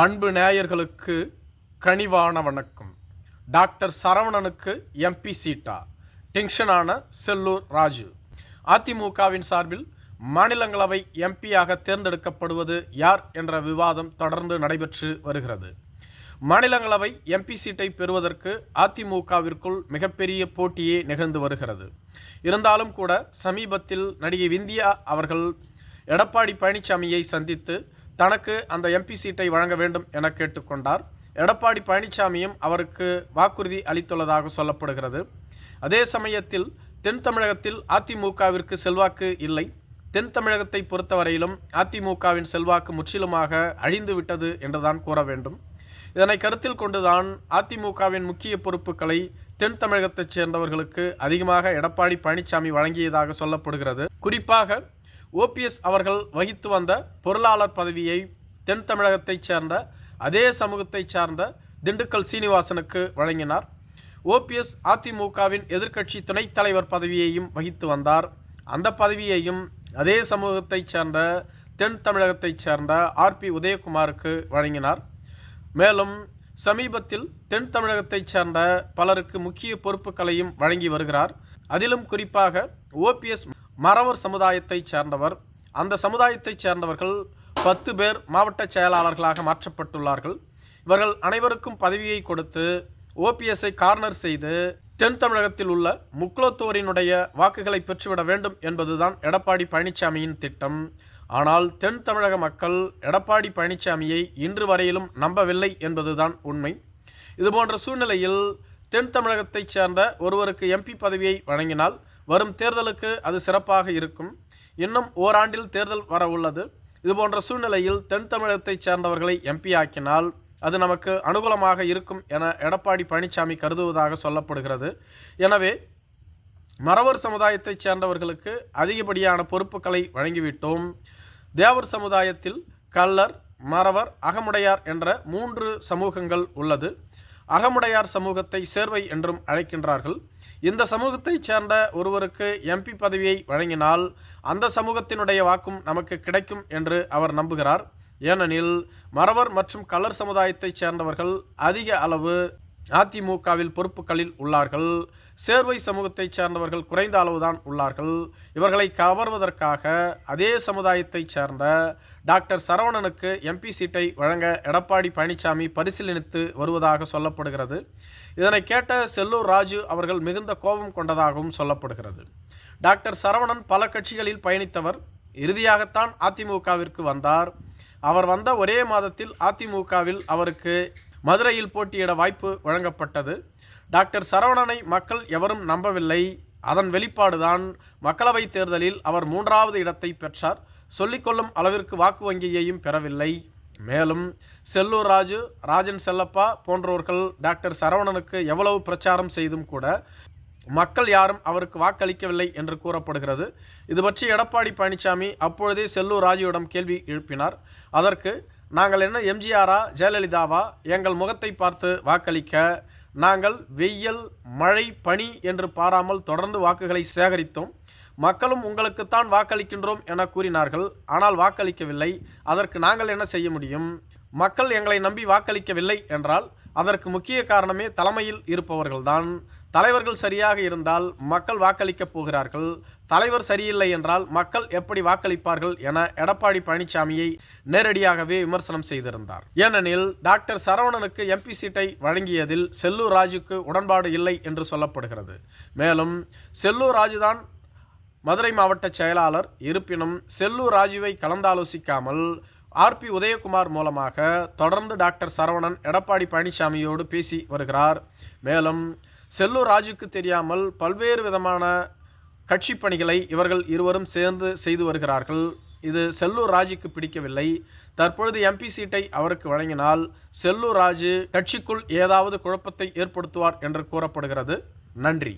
அன்பு நேயர்களுக்கு கனிவான வணக்கம். டாக்டர் சரவணனுக்கு எம்பி சீட்டா டென்ஷனான செல்லூர் ராஜு. அதிமுகவின் சார்பில் மாநிலங்களவை எம்பியாக தேர்ந்தெடுக்கப்படுவது யார் என்ற விவாதம் தொடர்ந்து நடைபெற்று வருகிறது. மாநிலங்களவை எம்பி சீட்டை பெறுவதற்கு அதிமுகவிற்குள் மிகப்பெரிய போட்டியே நிகழ்ந்து வருகிறது. இருந்தாலும் கூட சமீபத்தில் நடிகை விந்தியா அவர்கள் எடப்பாடி பழனிசாமியை சந்தித்து தனக்கு அந்த எம்பி சீட்டை வழங்க வேண்டும் என கேட்டுக்கொண்டார். எடப்பாடி பழனிசாமியும் அவருக்கு வாக்குறுதி அளித்துள்ளதாக சொல்லப்படுகிறது. அதே சமயத்தில் தென் தமிழகத்தில் அதிமுகவிற்கு செல்வாக்கு இல்லை. தென் தமிழகத்தை பொறுத்தவரையிலும் அதிமுகவின் செல்வாக்கு முற்றிலுமாக அழிந்து விட்டது என்றுதான் கூற வேண்டும். இதனை கருத்தில் கொண்டுதான் அதிமுகவின் முக்கிய பொறுப்புகளை தென் தமிழகத்தைச் சேர்ந்தவர்களுக்கு அதிகமாக எடப்பாடி பழனிசாமி வழங்கியதாக சொல்லப்படுகிறது. குறிப்பாக ஓபிஎஸ் அவர்கள் வகித்து வந்த பொருளாளர் பதவியை தென் தமிழகத்தைச் சேர்ந்த அதே சமூகத்தைச் சார்ந்த திண்டுக்கல் சீனிவாசனுக்கு வழங்கினார். ஓபிஎஸ் அதிமுகவின் எதிர்க்கட்சி துணைத் தலைவர் பதவியையும் வகித்து வந்தார். அந்த பதவியையும் அதே சமூகத்தைச் சேர்ந்த தென் தமிழகத்தைச் சேர்ந்த ஆர்பி உதயகுமாருக்கு வழங்கினார். மேலும் சமீபத்தில் தென் தமிழகத்தைச் சேர்ந்த பலருக்கு முக்கிய பொறுப்புகளையும் வழங்கி வருகிறார். அதிலும் குறிப்பாக ஓபிஎஸ் மறவர் சமுதாயத்தைச் சேர்ந்தவர். அந்த சமுதாயத்தைச் சேர்ந்தவர்கள் பத்து பேர் மாவட்ட செயலாளர்களாக மாற்றப்பட்டுள்ளார்கள். இவர்கள் அனைவருக்கும் பதவியை கொடுத்து ஓபிஎஸ்ஐ கார்னர் செய்து தென் தமிழகத்தில் உள்ள முக்குலத்தோரினுடைய வாக்குகளை பெற்றுவிட வேண்டும் என்பதுதான் எடப்பாடி பழனிசாமியின் திட்டம். ஆனால் தென் தமிழக மக்கள் எடப்பாடி பழனிசாமியை இன்று வரையிலும் நம்பவில்லை என்பதுதான் உண்மை. இதுபோன்ற சூழ்நிலையில் தென் தமிழகத்தைச் சேர்ந்த ஒருவருக்கு எம்பி பதவியை வழங்கினால் வரும் தேர்தலுக்கு அது சிறப்பாக இருக்கும். இன்னும் ஓராண்டில் தேர்தல் வர உள்ளது. இதுபோன்ற சூழ்நிலையில் தென் தமிழகத்தைச் சேர்ந்தவர்களை எம்பி ஆக்கினால் அது நமக்கு அனுகூலமாக இருக்கும் என எடப்பாடி பழனிசாமி கருதுவதாக சொல்லப்படுகிறது. எனவே மறவர் சமுதாயத்தைச் சேர்ந்தவர்களுக்கு அதிகப்படியான பொறுப்புகளை வழங்கிவிட்டோம். தேவர் சமுதாயத்தில் கள்ளர் மறவர் அகமுடையார் என்ற மூன்று சமூகங்கள் உள்ளது. அகமுடையார் சமூகத்தை சேர்வை என்றும் அழைக்கின்றார்கள். இந்த சமூகத்தைச் சேர்ந்த ஒருவருக்கு எம்பி பதவியை வழங்கினால் அந்த சமூகத்தினுடைய வாக்கும் நமக்கு கிடைக்கும் என்று அவர் நம்புகிறார். ஏனெனில் மறவர் மற்றும் கலர் சமுதாயத்தைச் சேர்ந்தவர்கள் அதிக அளவு அதிமுகவில் பொறுப்புகளில் உள்ளார்கள். சேர்வை சமூகத்தைச் சேர்ந்தவர்கள் குறைந்த அளவுதான் உள்ளார்கள். இவர்களை கவர்வதற்காக அதே சமுதாயத்தைச் சேர்ந்த டாக்டர் சரவணனுக்கு எம்பி சீட்டை வழங்க எடப்பாடி பழனிசாமி பரிசீலனித்து வருவதாக சொல்லப்படுகிறது. இதனை கேட்ட செல்லூர் ராஜு அவர்கள் மிகுந்த கோபம் கொண்டதாகவும் சொல்லப்படுகிறது. டாக்டர் சரவணன் பல கட்சிகளில் பயணித்தவர். இறுதியாகத்தான் அதிமுகவிற்கு வந்தார். அவர் வந்த ஒரே மாதத்தில் அதிமுகவில் அவருக்கு மதுரையில் போட்டியிட வாய்ப்பு வழங்கப்பட்டது. டாக்டர் சரவணனை மக்கள் எவரும் நம்பவில்லை. அதன் வெளிப்பாடுதான் மக்களவைத் தேர்தலில் அவர் மூன்றாவது இடத்தை பெற்றார். சொல்லிக்கொள்ளும் அளவிற்கு வாக்கு வங்கியையும் பெறவில்லை. மேலும் செல்லூர் ராஜு ராஜன் செல்லப்பா போன்றோர்கள் டாக்டர் சரவணனுக்கு எவ்வளவு பிரச்சாரம் செய்தும் கூட மக்கள் யாரும் அவருக்கு வாக்களிக்கவில்லை என்று கூறப்படுகிறது. இது பற்றி எடப்பாடி பழனிசாமி அப்பொழுதே செல்லூர் ராஜுவிடம் கேள்வி எழுப்பினார். அதற்கு நாங்கள் என்ன எம்ஜிஆரா ஜெயலலிதாவா? எங்கள் முகத்தை பார்த்து வாக்களிக்க நாங்கள் வெயில் மழை பனி என்று பாராமல் தொடர்ந்து வாக்குகளை சேகரித்தோம். மக்களும் உங்களுக்குத்தான் வாக்களிக்கின்றோம் என கூறினார்கள். ஆனால் வாக்களிக்கவில்லை. அதற்கு நாங்கள் என்ன செய்ய முடியும்? மக்கள் எங்களை நம்பி வாக்களிக்கவில்லை என்றால் அதற்கு முக்கிய காரணமே தலைமையில் இருப்பவர்கள்தான். தலைவர்கள் சரியாக இருந்தால் மக்கள் வாக்களிக்கப் போகிறார்கள். தலைவர் சரியில்லை என்றால் மக்கள் எப்படி வாக்களிப்பார்கள் என எடப்பாடி பழனிசாமியை நேரடியாகவே விமர்சனம் செய்திருந்தார். ஏனெனில் டாக்டர் சரவணனுக்கு எம்பி சீட்டை வழங்கியதில் செல்லூர் ராஜுக்கு உடன்பாடு இல்லை என்று சொல்லப்படுகிறது. மேலும் செல்லூர் ராஜுதான் மதுரை மாவட்ட செயலாளர் இருப்பினும் செல்லூர் ராஜுவை கலந்தாலோசிக்காமல் ஆர்பி உதயகுமார் மூலமாக தொடர்ந்து டாக்டர் சரவணன் எடப்பாடி பழனிசாமியோடு பேசி வருகிறார். மேலும் செல்லூர் ராஜுக்கு தெரியாமல் பல்வேறு விதமான கட்சி பணிகளை இவர்கள் இருவரும் சேர்ந்து செய்து வருகிறார்கள். இது செல்லூர் ராஜுக்கு பிடிக்கவில்லை. தற்பொழுது எம்பி சீட்டை அவருக்கு வழங்கினால் செல்லூர் ராஜு கட்சிக்குள் ஏதாவது குழப்பத்தை ஏற்படுத்துவார் என்று கூறப்படுகிறது. நன்றி.